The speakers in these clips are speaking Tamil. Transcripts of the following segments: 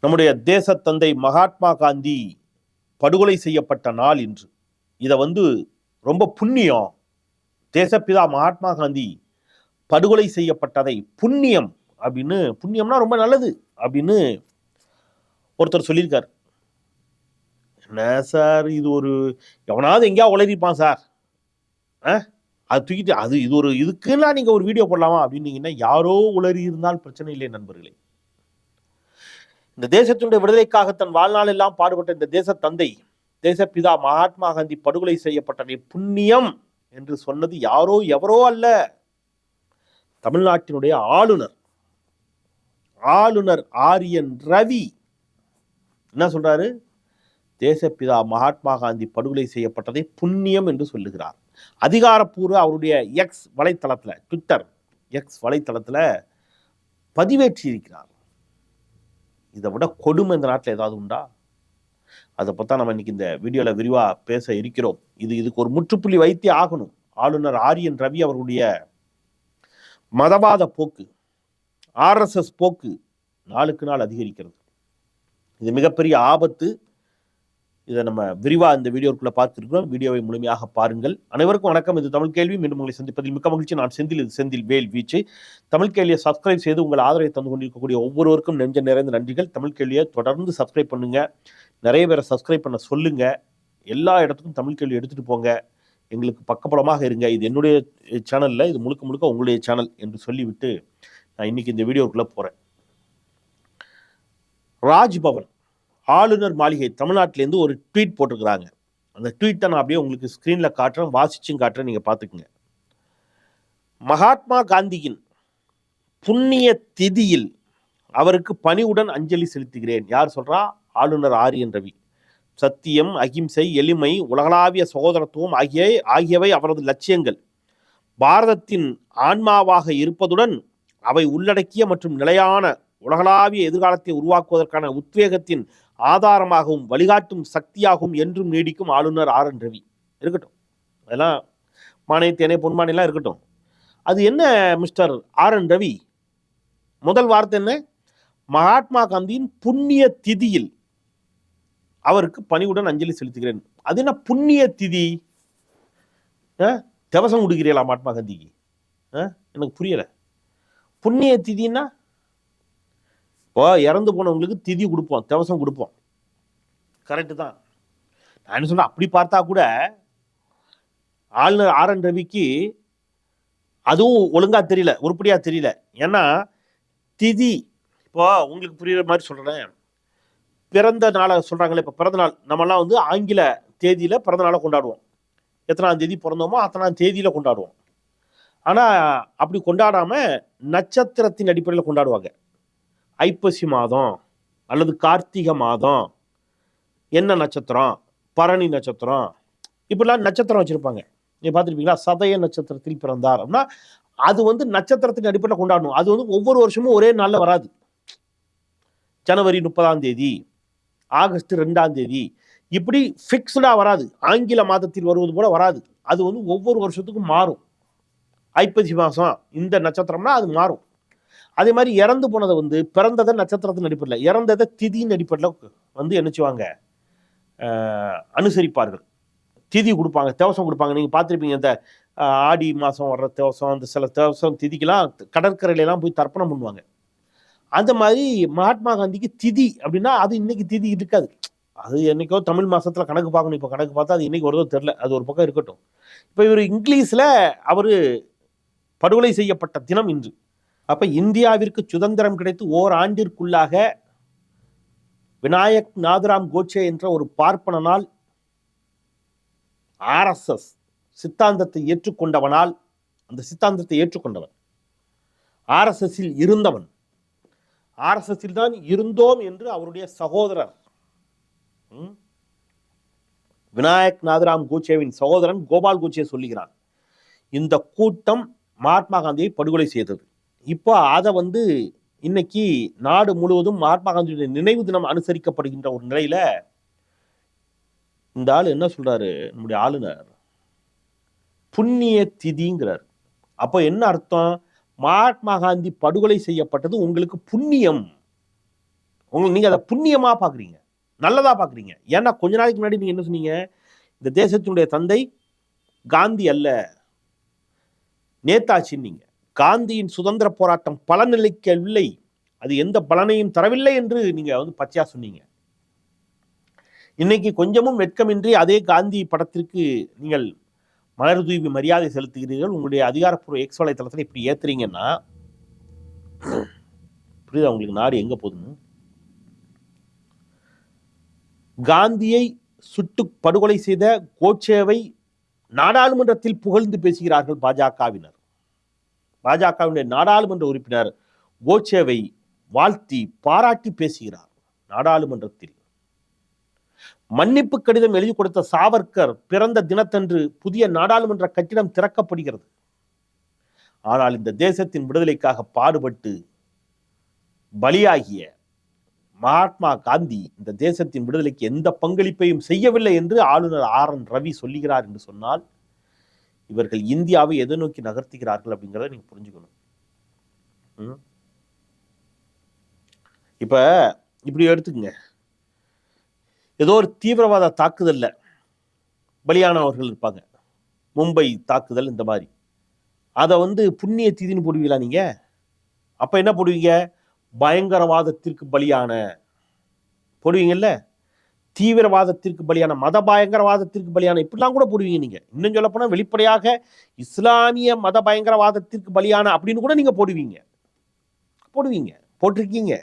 நம்முடைய தேசத்தந்தை மகாத்மா காந்தி படுகொலை செய்யப்பட்ட நாள் இன்று. இதை வந்து ரொம்ப புண்ணியம். தேசப்பிதா மகாத்மா காந்தி படுகொலை செய்யப்பட்டதை புண்ணியம் அப்படின்னு புண்ணியம்னா ரொம்ப நல்லது அப்படின்னு ஒருத்தர் சொல்லியிருக்கார். என்ன சார் இது ஒரு எவனாவது எங்கேயா உளறிப்பான் சார். ஆ? அது தூக்கிட்டு அது இது ஒரு இதுக்குன்னா நீங்கள் ஒரு வீடியோ போடலாமா அப்படின்னீங்கன்னா யாரோ உளறி இருந்தால் பிரச்சனை இல்லை நண்பர்களே. இந்த தேசத்தினுடைய விடுதலைக்காக தன் வாழ்நாள் எல்லாம் பாடுபட்ட இந்த தேச தந்தை தேசப்பிதா மகாத்மா காந்தி படுகொலை செய்யப்பட்டதை புண்ணியம் என்று சொன்னது யாரோ எவரோ அல்ல. தமிழ்நாட்டினுடைய ஆளுநர் ஆளுநர் ஆரியன் ரவி என்ன சொல்றாரு? தேசப்பிதா மகாத்மா காந்தி படுகொலை செய்யப்பட்டதை புண்ணியம் என்று சொல்லுகிறார். அதிகாரப்பூர்வ அவருடைய எக்ஸ் வலைத்தளத்தில் ட்விட்டர் எக்ஸ் வலைத்தளத்தில் பதிவேற்றி இருக்கிறார் இதை விட கொடுமை இந்த நாட்டில் ஏதாவது உண்டா? அதை பார்த்தா நம்ம இன்னைக்கு இந்த வீடியோவில் விரிவாக பேச இருக்கிறோம். இது இதுக்கு ஒரு முற்றுப்புள்ளி வைத்தே ஆகணும். ஆளுநர் ஆரியன் ரவி அவர்களுடைய மதவாத போக்கு ஆர்எஸ்எஸ் போக்கு நாளுக்கு நாள் அதிகரிக்கிறது. இது மிகப்பெரிய ஆபத்து. இதை நம்ம விரிவாக இந்த வீடியோக்குள்ளே பார்த்துருக்கிறோம். வீடியோவை முழுமையாக பாருங்கள். அனைவருக்கும் வணக்கம். இது தமிழ் கேள்வி. மீண்டும் உங்களை சந்திப்பதில் மிக்க மகிழ்ச்சி. நான் செந்தில். இது செந்தில் வேல் வீச்சு. தமிழ் கேள்வியை சப்ஸ்கிரைப் செய்து உங்கள் ஆதரவை தந்து கொண்டிருக்கக்கூடிய ஒவ்வொருவருக்கும் நெஞ்ச நிறைந்த நன்றிகள். தமிழ் கேள்வியை தொடர்ந்து சப்ஸ்கிரைப் பண்ணுங்க. நிறைய பேரை சப்ஸ்கிரைப் பண்ண சொல்லுங்க. எல்லா இடத்துக்கும் தமிழ் கேள்வி எடுத்துகிட்டு போங்க. எங்களுக்கு பக்கபலமாக இருங்க. இது என்னுடைய சேனலில் இது முழுக்க முழுக்க உங்களுடைய சேனல் என்று சொல்லிவிட்டு நான் இன்னைக்கு இந்த வீடியோக்குள்ளே போகிறேன் ராஜ்பவன். ஆளுநர் மாளிகை தமிழ்நாட்டிலேருந்து ஒரு ட்வீட் போட்டிருக்கிறாங்க. அந்த ட்வீட்டை நான் அப்படியே உங்களுக்கு ஸ்க்ரீனில் காட்டுறேன் வாசிச்சும் காட்டுறேன் நீங்கள் பார்த்துக்குங்க. மகாத்மா காந்தியின் புண்ணிய திதியில் அவருக்கு பணிவுடன் அஞ்சலி செலுத்துகிறேன். யார் சொல்கிறா ஆளுநர் ஆரியன் ரவி. சத்தியம் அகிம்சை எளிமை உலகளாவிய சகோதரத்துவம் ஆகிய ஆகியவை அவரது லட்சியங்கள். பாரதத்தின் ஆன்மாவாக இருப்பதுடன் அவை உள்ளடக்கிய மற்றும் நிலையான உலகளாவிய எதிர்காலத்தை உருவாக்குவதற்கான உத்வேகத்தின் ஆதாரமாகவும் வழிகாட்டும் சக்தியாகவும் என்றும் நீடிக்கும் ஆளுநர் ஆர் என் ரவி. இருக்கட்டும். அதெல்லாம் மானை தேனை பொன்மானைலாம் இருக்கட்டும். அது என்ன மிஸ்டர் ஆர் என் ரவி? முதல் வார்த்தை என்ன? மகாத்மா காந்தியின் புண்ணிய திதியில் அவருக்கு பணிவுடன் அஞ்சலி செலுத்துகிறேன். அது என்ன புண்ணிய திதி? ஆ? கொடுக்கிறீங்களா மகாத்மா காந்திக்கு? ஆ? எனக்கு புரியலை. புண்ணிய திதின்னா இப்போ இறந்து போனவங்களுக்கு திதி கொடுப்போம் திவசம் கொடுப்போம். கரெக்டு தான். நான் என்ன சொன்னேன் அப்படி பார்த்தா கூட ஆளுநர் ஆர் என் ரவிக்கு அதுவும் ஒழுங்கா தெரியல உருப்படியா தெரியல. ஏன்னா திதி இப்போ உங்களுக்கு புரியுற மாதிரி சொல்றேன். பிறந்த நாளை சொல்றாங்களே இப்போ பிறந்த நாள் நம்மலாம் வந்து ஆங்கில தேதியில பிறந்த நாளை கொண்டாடுவோம். எத்தனாம் தேதி பிறந்தோமோ அத்தனாம் தேதியில கொண்டாடுவோம். ஆனா அப்படி கொண்டாடாம நட்சத்திரத்தின் அடிப்படையில் கொண்டாடுவாங்க. ஐப்பசி மாதம் அல்லது கார்த்திகை மாதம் என்ன நட்சத்திரம் பரணி நட்சத்திரம் இப்படிலாம் நட்சத்திரம் வச்சுருப்பாங்க. நீங்கள் பார்த்துருப்பீங்களா? சதய நட்சத்திரத்தில் பிறந்தார் அப்படின்னா அது வந்து நட்சத்திரத்தின் அடிப்படையில் கொண்டாடணும். அது வந்து ஒவ்வொரு வருஷமும் ஒரே நாளில் வராது. ஜனவரி முப்பதாம் தேதி ஆகஸ்ட் ரெண்டாம் தேதி இப்படி ஃபிக்ஸ்டாக வராது. ஆங்கில மாதத்தில் வருவது போல வராது. அது வந்து ஒவ்வொரு வருஷத்துக்கும் மாறும். ஐப்பசி மாதம் இந்த நட்சத்திரம்னா அது மாறும். அதே மாதிரி இறந்து போனதை வந்து பிறந்ததை நட்சத்திரத்தின் அடிப்படையில் இறந்ததை திதியின் அடிப்படையில் வந்து என்ன செய்வாங்க? அனுசரிப்பார்கள். திதி கொடுப்பாங்க தேவசம் கொடுப்பாங்க. நீங்கள் பார்த்துருப்பீங்க இந்த ஆடி மாதம் வர்ற தேவசம் அந்த சில தேவசம் திதிக்கெல்லாம் கடற்கரையிலலாம் போய் தர்ப்பணம் பண்ணுவாங்க. அந்த மாதிரி மகாத்மா காந்திக்கு திதி அப்படின்னா அது இன்னைக்கு திதி இருக்காது. அது என்னைக்கோ தமிழ் மாதத்தில் கணக்கு பார்க்கணும். இப்போ கணக்கு பார்த்தா அது இன்னைக்கு வருதோ தெரில அது ஒரு பக்கம் இருக்கட்டும். இப்போ இவர் இங்கிலீஷில் அவர் படுகொலை செய்யப்பட்ட தினம் இன்று. அப்ப இந்தியாவிற்கு சுதந்திரம் கிடைத்து ஓர் ஆண்டிற்குள்ளாக விநாயக் நாதுராம் கோட்சே என்ற ஒரு பார்ப்பனனால் ஆர்எஸ்எஸ் சித்தாந்தத்தை ஏற்றுக்கொண்டவனால் அந்த சித்தாந்தத்தை ஏற்றுக்கொண்டவன். ஆர்எஸ்எஸ்ஸில் இருந்தவன். ஆர்எஸ்எஸில் தான் இருந்தோம் என்று அவருடைய சகோதரர் ம், விநாயக் நாதுராம் கோச்சேவின் சகோதரன் கோபால் கோச்சே சொல்லுகிறான் இந்த கூட்டம் மகாத்மா காந்தியை படுகொலை செய்தது. இப்போ அதை வந்து இன்னைக்கு நாடு முழுவதும் மகாத்மா காந்தியுடைய நினைவு தினம் அனுசரிக்கப்படுகின்ற ஒரு நிலையில இந்த ஆள் என்ன சொல்றாரு? நம்முடைய ஆளுநர். புண்ணிய திதிங்கிறார். அப்போ என்ன அர்த்தம்? மகாத்மா காந்தி படுகொலை செய்யப்பட்டது உங்களுக்கு புண்ணியம். உங்களுக்கு நீங்க அதை புண்ணியமா பாக்குறீங்க. நல்லதா பாக்குறீங்க. ஏன்னா கொஞ்ச நாளைக்கு முன்னாடி நீங்க என்ன சொன்னீங்க? இந்த தேசத்தினுடைய தந்தை காந்தி அல்ல. நேதாஜி நீங்க. காந்தியின் சுதந்திர போராட்டம் பலனளிக்கவில்லை. அது எந்த பலனையும் தரவில்லை என்று நீங்க வந்து பச்சையா சொன்னீங்க. இன்னைக்கு கொஞ்சமும் வெட்கமின்றி அதே காந்தி படத்திற்கு நீங்கள் மலர் தூவி மரியாதை செலுத்துகிறீர்கள். உங்களுடைய அதிகாரப்பூர்வ எக்ஸ் வலைத்தளத்தில் இப்படி ஏத்துறீங்கன்னா புரியுதா உங்களுக்கு நாடு எங்க போகுதுன்னு? காந்தியை சுட்டு படுகொலை செய்த கோட்சேவை நாடாளுமன்றத்தில் புகழ்ந்து பேசுகிறார்கள் பாஜகவினர். பாஜகவினுடைய நாடாளுமன்ற உறுப்பினர் கோச்சேவை வாழ்த்தி பாராட்டி பேசுகிறார் நாடாளுமன்றத்தில். மன்னிப்பு கடிதம் எழுதி கொடுத்த சாவர்கர் பிறந்த தினத்தன்று புதிய நாடாளுமன்ற கட்டிடம் திறக்கப்படுகிறது. ஆனால் இந்த தேசத்தின் விடுதலைக்காக பாடுபட்டு பலியாகிய மகாத்மா காந்தி இந்த தேசத்தின் விடுதலைக்கு எந்த பங்களிப்பையும் செய்யவில்லை என்று ஆளுநர் ஆர் என் ரவி சொல்லுகிறார் என்று சொன்னால் இவர்கள் இந்தியாவை எதை நோக்கி நகர்த்துகிறார்கள் அப்படிங்கிறத நீங்க புரிஞ்சுக்கணும். ம்? இப்ப இப்படி எடுத்துக்கங்க. ஏதோ ஒரு தீவிரவாத தாக்குதல்ல பலியானவர்கள் இருப்பாங்க. மும்பை தாக்குதல் இந்த மாதிரி. அதை வந்து புண்ணிய தீதின்னு போடுவீங்களா நீங்க? அப்ப என்ன போடுவீங்க? பயங்கரவாதத்திற்கு பலியான. போடுவீங்கல்ல? தீவிரவாதத்திற்கு பலியான மத பயங்கரவாதத்திற்கு பலியான இப்படிலாம் கூட போடுவீங்க நீங்க. இன்னும் சொல்ல போனா வெளிப்படையாக இஸ்லாமிய மத பயங்கரவாதத்திற்கு பலியான அப்படின்னு கூட நீங்க போடுவீங்க. போடுவீங்க. போட்டிருக்கீங்க.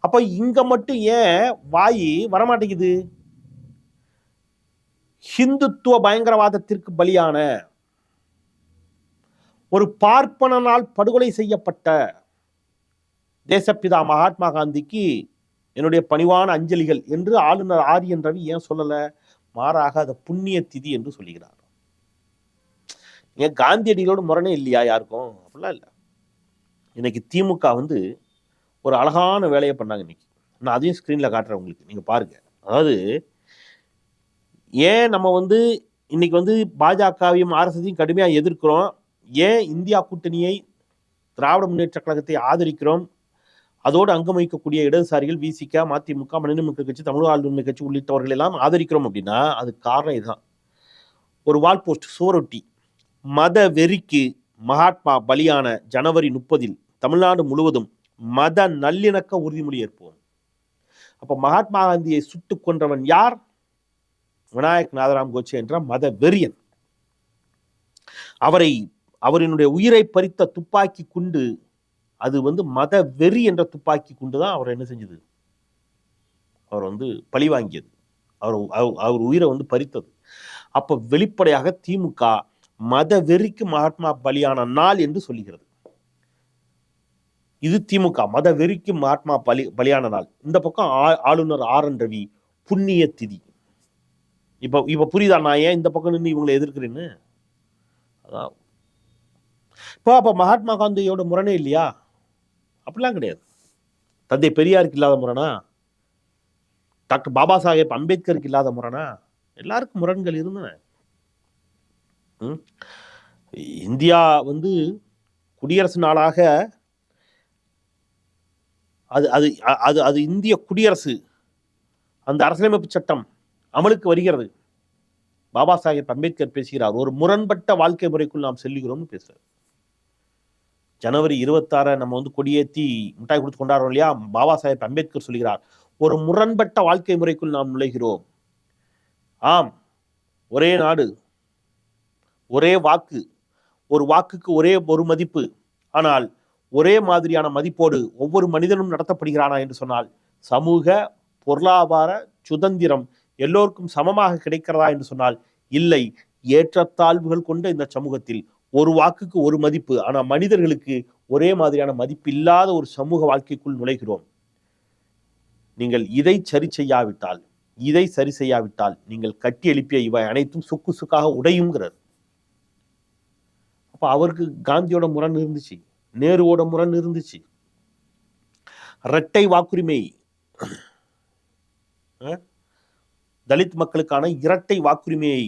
அப்ப இங்க மட்டும் ஏன் வாய் வரமாட்டேங்குது? ஹிந்துத்துவ பயங்கரவாதத்திற்கு பலியான ஒரு பார்ப்பனனால் படுகொலை செய்யப்பட்ட தேசப்பிதா மகாத்மா காந்திக்கு என்னுடைய பணிவான அஞ்சலிகள் என்று ஆளுநர் ஆரியன் ரவி ஏன் சொல்லல? மாறாக அதை புண்ணிய திதி என்று சொல்லுகிறார். ஏன் காந்தியடிகளோட முரணே இல்லையா யாருக்கும்? அப்படிலாம் இல்லை. இன்னைக்கு திமுக வந்து ஒரு அழகான வேலையை பண்ணாங்க இன்னைக்கு. நான் அதையும் ஸ்க்ரீனில் காட்டுறேன் உங்களுக்கு. நீங்கள் பாருங்க. அதாவது ஏன் நம்ம வந்து இன்னைக்கு வந்து பாஜகவையும் ஆர்எஸ்எஸையும் கடுமையாக எதிர்க்கிறோம்? ஏன் இந்தியா கூட்டணியை திராவிட முன்னேற்ற கழகத்தை ஆதரிக்கிறோம்? அதோடு அங்கம் வகிக்கக்கூடிய இடதுசாரிகள் விசிக மதிமுக மனித மக்கள் கட்சி தமிழக ஆளுநர் கட்சி உள்ளிட்டவர்கள் எல்லாம் ஆதரிக்கிறோம் அப்படின்னா அது காரணம் இதுதான். ஒரு வால் போஸ்ட் சுவரொட்டி மத வெறிக்கு மகாத்மா பலியான ஜனவரி முப்பதில் தமிழ்நாடு முழுவதும் மத நல்லிணக்க உறுதிமொழி ஏற்போம். அப்போ மகாத்மா காந்தியை சுட்டுக் கொன்றவன் யார்? விநாயக் நாதராம் கோச்சே என்ற மத வெறியன். அவரை அவரினுடைய உயிரை பறித்த துப்பாக்கி குண்டு அது வந்து மத வெறி என்ற துப்பாக்கி குண்டு தான் அவர் என்ன செஞ்சது? அவர் வந்து பழி வாங்கியது. அவர் அவர்- அவர் உயிரை வந்து பறித்தது. அப்போ வெளிப்படையாக திமுக மத வெறிக்கு மகாத்மா பலியான நாள் என்று சொல்லுகிறது. இது திமுக மத வெறிக்கு மகாத்மா பலி பலியான நாள். இந்த பக்கம் ஆ- ஆளுநர் ஆர் என் ரவி புண்ணிய திதி. இப்போ இப்போ புரியுதா நான் ஏன் இந்த பக்கம் நின்று இவங்களை எதிர்க்கிறேன்னு? அதான். இப்போ அப்போ மகாத்மா காந்தியோட முரணே இல்லையா? அப்படிலாம் கிடையாது. தந்தை பெரியாருக்கு இல்லாத முரணா? டாக்டர் பாபா சாஹேப் அம்பேத்கருக்கு இல்லாத முரணா? எல்லாருக்கும் முரண்கள் இருந்தன. இந்தியா வந்து குடியரசு நாளாக அது அது அது அது இந்திய குடியரசு அந்த அரசியலமைப்பு சட்டம் அமலுக்கு வருகிறது. பாபா சாஹேப் அம்பேத்கர் பேசுகிறார். ஒரு முரண்பட்ட வாழ்க்கை முறைக்குள் நாம் செல்லுகிறோம்னு பேசுகிறார் ஜனவரி இருபத்தாறை நம்ம வந்து கொடியேற்றி மிட்டாய் கொடுத்து கொண்டாடுறோம் இல்லையா? பாபா சாஹேப் அம்பேத்கர் சொல்கிறார் ஒரு முரண்பட்ட வாழ்க்கை முறைக்குள் நாம் நுழைகிறோம். ஆம் ஒரே நாடு ஒரே வாக்கு ஒரு வாக்குக்கு ஒரே ஒரு மதிப்பு ஆனால் ஒரே மாதிரியான மதிப்போடு ஒவ்வொரு மனிதனும் நடத்தப்படுகிறானா என்று சொன்னால் சமூக பொருளாதார சுதந்திரம் எல்லோருக்கும் சமமாக கிடைக்கிறதா என்று சொன்னால் இல்லை ஏற்றத்தாழ்வுகள் கொண்ட இந்த சமூகத்தில் ஒரு வாக்குக்கு ஒரு மதிப்பு. ஆனால் மனிதர்களுக்கு ஒரே மாதிரியான மதிப்பு இல்லாத ஒரு சமூக வாழ்க்கைக்குள் நுழைகிறோம். நீங்கள் இதை சரி செய்யாவிட்டால் இதை சரி செய்யாவிட்டால் நீங்கள் கட்டி எழுப்பிய இவை அனைத்தும் சுக்கு சுக்காக உடையுங்கிறார். அப்போ அவருக்கு காந்தியோட முரண் இருந்துச்சு. நேருவோட முரண் இருந்துச்சு. இரட்டை வாக்குரிமை தலித் மக்களுக்கான இரட்டை வாக்குரிமையை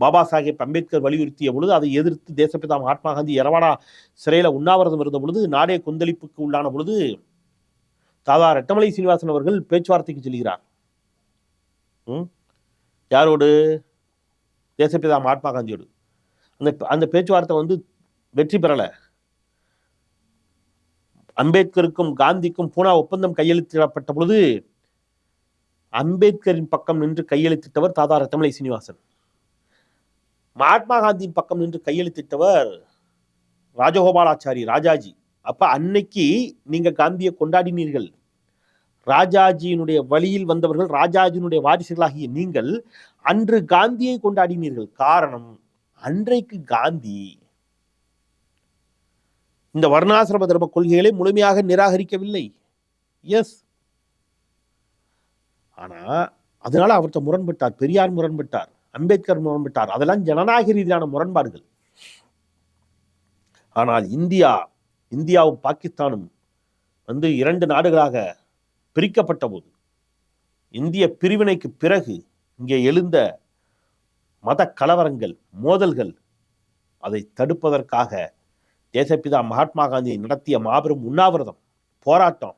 பாபா சாஹேப் அம்பேத்கர் வலியுறுத்திய பொழுது அதை எதிர்த்து தேசப்பிதா மகாத்மா காந்தி எரவாடா சிறையில உண்ணாவிரதம் இருந்த பொழுது நாடே கொந்தளிப்புக்கு உள்ளான பொழுது தாதா ரெட்டமலை சீனிவாசன் அவர்கள் பேச்சுவார்த்தைக்கு செல்கிறார். யாரோடு? தேசப்பிதா மகாத்மா காந்தியோடு. அந்த அந்த பேச்சுவார்த்தை வந்து வெற்றி பெறலை. அம்பேத்கருக்கும் காந்திக்கும் பூனா ஒப்பந்தம் கையெழுத்திடப்பட்ட பொழுது அம்பேத்கரின் பக்கம் நின்று கையெழுத்திட்டவர் தாதா ரத்தமலை சீனிவாசன். மகாத்மா காந்தியின் பக்கம் நின்று கையெழுத்திட்டவர் ராஜகோபாலாச்சாரி ராஜாஜி. அப்ப அன்னைக்கு நீங்க காந்தியை கொண்டாடினீர்கள். ராஜாஜியினுடைய வழியில் வந்தவர்கள் ராஜாஜியினுடைய வாரிசுகளாகிய நீங்கள் அன்று காந்தியை கொண்டாடினீர்கள். காரணம் அன்றைக்கு காந்தி இந்த வர்ணாசிரம தர்ம கொள்கைகளை முழுமையாக நிராகரிக்கவில்லை. எஸ் ஆனா அதனால அவர்கிட்ட முரண்பட்டார் பெரியார் முரண்பட்டார். அம்பேத்கர் முரண்பட்டார். அதெல்லாம் ஜனநாயக ரீதியான முரண்பாடுகள். ஆனால் இந்தியா இந்தியாவும் பாகிஸ்தானும் வந்து இரண்டு நாடுகளாக பிரிக்கப்பட்ட போது இந்திய பிரிவினைக்கு பிறகு இங்கே எழுந்த மத கலவரங்கள் மோதல்கள் அதை தடுப்பதற்காக தேசப்பிதா மகாத்மா காந்தி நடத்திய மாபெரும் உண்ணாவிரதம் போராட்டம்.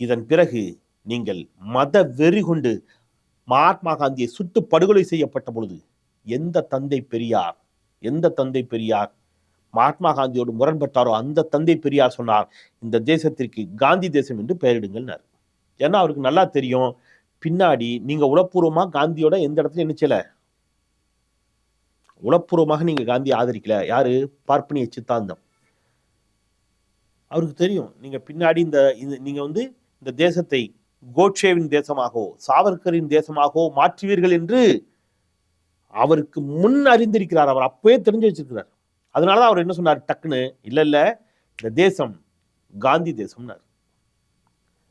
இதன் பிறகு நீங்கள் மத வெறி கொண்டு மகாத்மா காந்தியை சுட்டு படுகொலை செய்யப்பட்ட பொழுது எந்த தந்தை பெரியார் எந்த தந்தை பெரியார் மகாத்மா காந்தியோடு முரண்பட்டாரோ அந்த தந்தை பெரியார் சொன்னார் இந்த தேசத்திற்கு காந்தி தேசம் என்று பெயரிடுங்கள்னார். ஏன்னா அவருக்கு நல்லா தெரியும் பின்னாடி நீங்கள் உளப்பூர்வமாக காந்தியோட எந்த இடத்துல என்ன செய்யல? உளப்பூர்வமாக நீங்கள் காந்தி ஆதரிக்கல. யாரு? பார்ப்பனிய சித்தாந்தம். அவருக்கு தெரியும் நீங்கள் பின்னாடி இந்த நீங்கள் வந்து இந்த தேசத்தை கோட்சேவின் தேசமாகவோ சாவர்கரின் தேசமாகவோ மாற்றுவீர்கள் என்று அவருக்கு முன் அறிந்திருக்கிறார். அவர் அப்பவே தெரிஞ்சு வச்சிருக்கிறார். அதனாலதான் அவர் என்ன சொன்னார்? டக்குன்னு இல்லை இல்லை இந்த தேசம் காந்தி தேசம்னார்.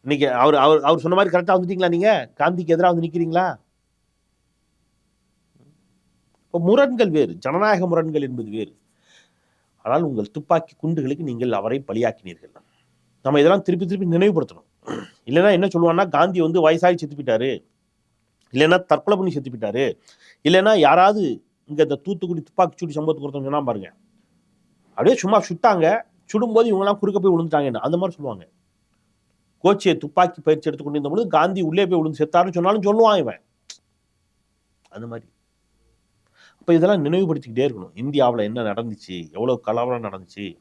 இன்னைக்கு அவர் அவர் அவர் சொன்ன மாதிரி கரெக்டாக வந்துட்டீங்களா நீங்க? காந்திக்கு எதிராக வந்து நிற்கிறீங்களா இப்போ முரண்கள் வேறு. ஜனநாயக முரண்கள் என்பது வேறு. ஆனால் உங்கள் துப்பாக்கி குண்டுகளுக்கு நீங்கள் அவரை பலியாக்கினீர்கள். நம்ம இதெல்லாம் திருப்பி திருப்பி நினைவுபடுத்தணும். இல்லைன்னா என்ன சொல்லுவான்னா காந்தி வந்து வயசாகி செத்து போயிட்டாரு. இல்லைன்னா தற்கொலை பண்ணி செத்து போயிட்டாரு. இல்லைன்னா யாராவது இங்கே இந்த தூத்துக்குடி துப்பாக்கி சூடி சம்பவத்துக்கு ஒருத்தவங்க சொன்னா பாருங்க. அப்படியே சும்மா சுட்டாங்க. சுடும்போது இவங்கெல்லாம் குறுக்க போய் விழுந்துட்டாங்கன்னு அந்த மாதிரி சொல்லுவாங்க. கோச்சியை துப்பாக்கி பயிற்சி எடுத்து கொண்டு பொழுது காந்தி உள்ளே போய் விழுந்து செத்தாருன்னு சொன்னாலும் சொல்லுவான் இவன். அந்த மாதிரி. அப்போ இதெல்லாம் நினைவுபடுத்திக்கிட்டே இருக்கணும். இந்தியாவில் என்ன நடந்துச்சு? எவ்வளோ கலவரம் நடந்துச்சு?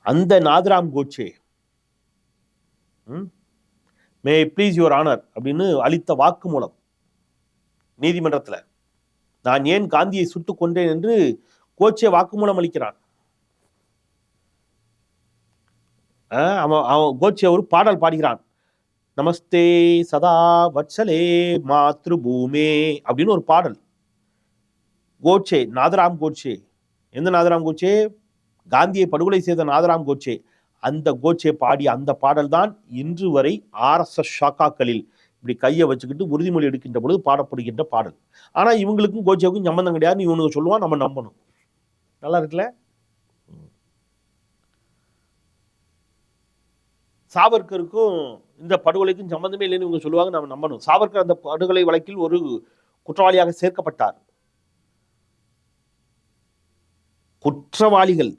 அந்த நாதராம் கோட்சே மே? ப்ளீஸ் யுவர் ஆனர் அப்படின்னு அளித்த வாக்கு மூலம் நீதிமன்றத்தில் நான் ஏன் காந்தியை சுட்டுக் கொண்டேன் என்று கோச்சே வாக்குமூலம் அளிக்கிறான். அவன் அவன் கோச்சே ஒரு பாடல் பாடுகிறான். நமஸ்தே சதா வட்சலே மாத்ரு பூமே அப்படின்னு ஒரு பாடல். கோட்சே நாதராம் கோட்சே எந்த நாதராம் கோட்சே காந்தியை படுகொலை செய்த நாதராம் கோட்சே அந்த கோட்சே பாடிய அந்த பாடல் தான் இன்று வரை ஆர்எஸ்எஸ் ஷாக்காக்களில் இப்படி கையை வச்சுக்கிட்டு உறுதிமொழி எடுக்கின்ற பொழுது பாடப்படுகின்ற பாடல். ஆனால் இவங்களுக்கும் கோச்சேவுக்கும் சம்மந்தம் கிடையாதுன்னு இவனுக்கு சொல்லுவான் நம்ம நம்பணும். நல்லா இருக்குல்ல? சாவர்கருக்கும் இந்த படுகொலைக்கும் சம்மந்தமே இல்லைன்னு இவங்க சொல்லுவாங்க நம்ம நம்பணும். சாவர்கர் அந்த படுகொலை வழக்கில் ஒரு குற்றவாளியாக சேர்க்கப்பட்டார். குற்றவாளிகள்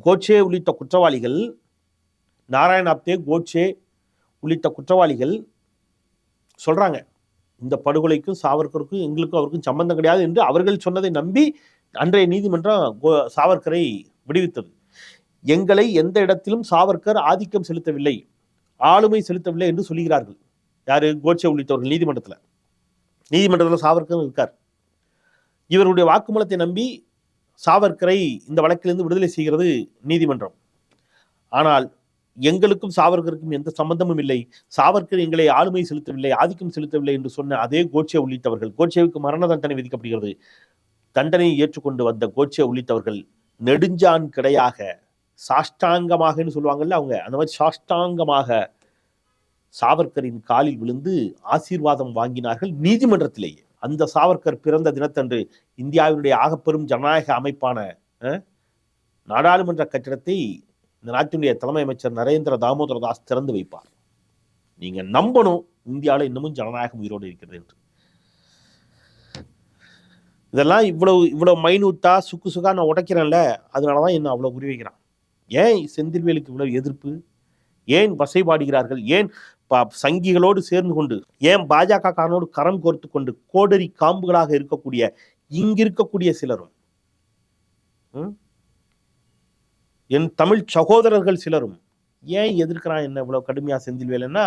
கோட்சே உள்ளிட்ட குற்றவாளிகள் நாராயண் ஆப்தே கோட்சே உள்ளிட்ட குற்றவாளிகள் சொல்கிறாங்க இந்த படுகொலைக்கும் சாவர்கருக்கும் எங்களுக்கும் அவருக்கும் சம்பந்தம் கிடையாது என்று அவர்கள் சொன்னதை நம்பி அன்றைய நீதிமன்றம் கோ- சாவர்கரை விடுவித்தது. எங்களை எந்த இடத்திலும் சாவர்கர் ஆதிக்கம் செலுத்தவில்லை ஆளுமை செலுத்தவில்லை என்று சொல்லுகிறார்கள். யாரு? கோட்சே உள்ளிட்டவர்கள் நீதிமன்றத்தில். நீதிமன்றத்தில் சாவர்கர் இருக்கார். இவருடைய வாக்குமூலத்தை நம்பி சாவர்கரை இந்த வழக்கிலிருந்து விடுதலை செய்கிறது நீதிமன்றம். ஆனால் எங்களுக்கும் சாவர்கருக்கும் எந்த சம்பந்தமும் இல்லை. சாவர்கர் எங்களை ஆளுமை செலுத்தவில்லை ஆதிக்கம் செலுத்தவில்லை என்று சொன்ன அதே கோட்சே உள்ளிட்டவர்கள் கோட்சேவுக்கு மரண தண்டனை விதிக்கப்படுகிறது. தண்டனையை ஏற்றுக்கொண்டு வந்த கோட்சே உள்ளிட்டவர்கள் நெடுஞ்சான் கிடையாக சாஷ்டாங்கமாகன்னு சொல்லுவாங்கல்ல அவங்க அந்த மாதிரி சாஷ்டாங்கமாக சாவர்கரின் காலில் விழுந்து ஆசீர்வாதம் வாங்கினார்கள் நீதிமன்றத்திலேயே. அந்த சாவர்கர் பிறந்த தினத்தன்று இந்தியாவினுடைய ஆகப்பெரும் ஜனநாயக அமைப்பான நாடாளுமன்ற கட்டிடத்தை இந்த நாட்டினுடைய தலைமை அமைச்சர் நரேந்திர தாமோதர தாஸ் திறந்து வைப்பார். நீங்கள் நம்பணும் இந்தியாவில் இன்னமும் ஜனநாயகம் உயிரோடு இருக்கிறது என்று. இதெல்லாம் இவ்வளவு இவ்வளோ மைனூட்டாக சுக்கு சுக்கா நான் உடைக்கிறேன்ல அதனாலதான் என்ன அவ்வளோ உரி வைக்கிறான் ஏன் செந்தில்வேலுக்கு இவ்வளோ எதிர்ப்பு? ஏன் வசைபாடுகிறார்கள் ஏன் சங்கிகளோடு சேர்ந்து கொண்டு ஏன் பாஜக காரனோடு கரம் கோர்த்து கொண்டு கோடரி காம்புகளாக இருக்கக்கூடிய இங்கிருக்கக்கூடிய சிலரும் ம்? என் தமிழ் சகோதரர்கள் சிலரும் ஏன் எதிர்க்கிறான் என்ன இவ்வளவு கடுமையா செந்தில் வேலைன்னா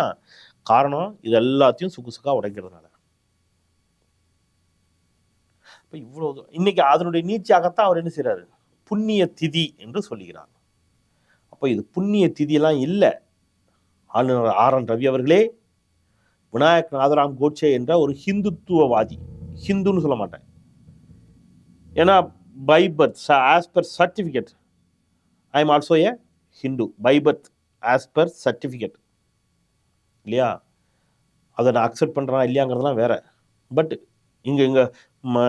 காரணம் இது எல்லாத்தையும் சுக்குசுக்கா உடைக்கிறதுனால இப்ப இவ்வளவு தூரம். இன்னைக்கு அதனுடைய நீச்சியாகத்தான் அவர் என்ன செய்கிறாரு புண்ணிய திதி என்று சொல்லுகிறார் அப்போ இது புண்ணிய திதியெல்லாம் இல்லை ஆளுநர் ஆர் என் ரவி அவர்களே விநாயக் நாதராம் கோட்சே என்ற ஒரு ஹிந்துத்துவவாதி ஹிந்துன்னு சொல்ல மாட்டேன். ஏன்னா by birth as per certificate I am also a Hindu by birth as per certificate இல்லையா? அதை நான் அக்செப்ட் பண்ணுறேனா இல்லையாங்கிறதுலாம் வேற. பட் இங்கே இங்கே ம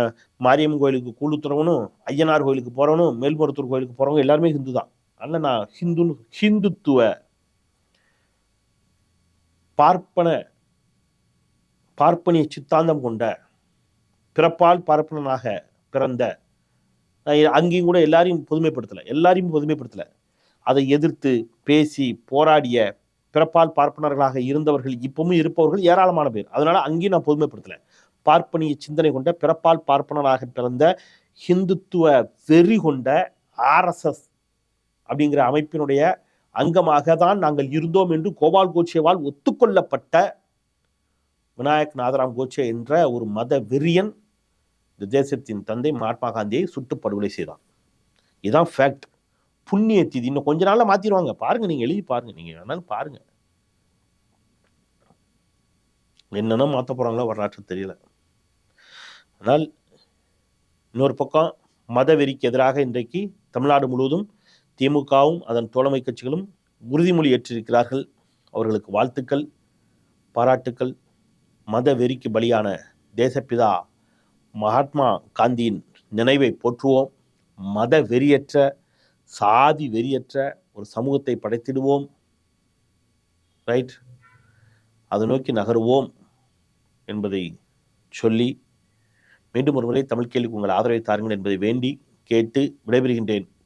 மாரியம்மன் கோயிலுக்கு கூழுத்துறவனும் ஐயனார் கோயிலுக்கு போகிறவனும் மேல்மருத்தூர் கோயிலுக்கு போகிறவங்க எல்லாருமே ஹிந்து தான் அதனால் நான் ஹிந்துன்னு ஹிந்துத்துவ பார்ப்பன பார்ப்பனிய சித்தாந்தம் கொண்ட பிறப்பால் பார்ப்பனனாக பிறந்த அங்கேயும் கூட எல்லாரையும் பொதுமைப்படுத்தலை எல்லாரையும் பொதுமைப்படுத்தலை. அதை எதிர்த்து பேசி போராடிய பிறப்பால் பார்ப்பனர்களாக இருந்தவர்கள் இப்பவும் இருப்பவர்கள் ஏராளமான பேர். அதனால அங்கேயும் நான் பொதுமைப்படுத்தலை. பார்ப்பனிய சிந்தனை கொண்ட பிறப்பால் பார்ப்பனராக பிறந்த ஹிந்துத்துவ வெறி கொண்ட ஆர்எஸ்எஸ் அப்படிங்கிற அமைப்பினுடைய அங்கமாக தான் நாங்கள் இருந்தோம் என்று கோபால் கோட்சேவால் ஒத்துக்கொள்ளப்பட்ட விநாயக் நாதராம் கோட்சே என்ற ஒரு மத வெறியன் இந்த தேசத்தின் தந்தை மகாத்மா காந்தியை சுட்டு படுகொலை செய்தான். இதுதான் ஃபேக்ட் புண்ணிய திதி. இன்னும் கொஞ்ச நாள்ல மாத்திடுவாங்க. பாருங்க நீங்க எழுதி பாருங்க. நீங்க வேணாலும் பாருங்க. என்னென்ன மாத்த போறாங்களோ வரலாற்று தெரியல. ஆனால் இன்னொரு பக்கம் மத வெறிக்கு எதிராக இன்றைக்கு தமிழ்நாடு முழுவதும் திமுகவும் அதன் தோழமை கட்சிகளும் உறுதிமொழி ஏற்றிருக்கிறார்கள். அவர்களுக்கு வாழ்த்துக்கள் பாராட்டுக்கள். மத வெறிக்கு பலியான தேசப்பிதா மகாத்மா காந்தியின் நினைவை போற்றுவோம். மத வெறியற்ற சாதி வெறியற்ற ஒரு சமூகத்தை படைத்திடுவோம். ரைட்? அதை நோக்கி நகருவோம் என்பதை சொல்லி மீண்டும் ஒருமுறை தமிழ் கேள்விக்கு உங்கள் ஆதரவை தாருங்கள் என்பதை வேண்டி கேட்டு விடைபெறுகின்றேன்.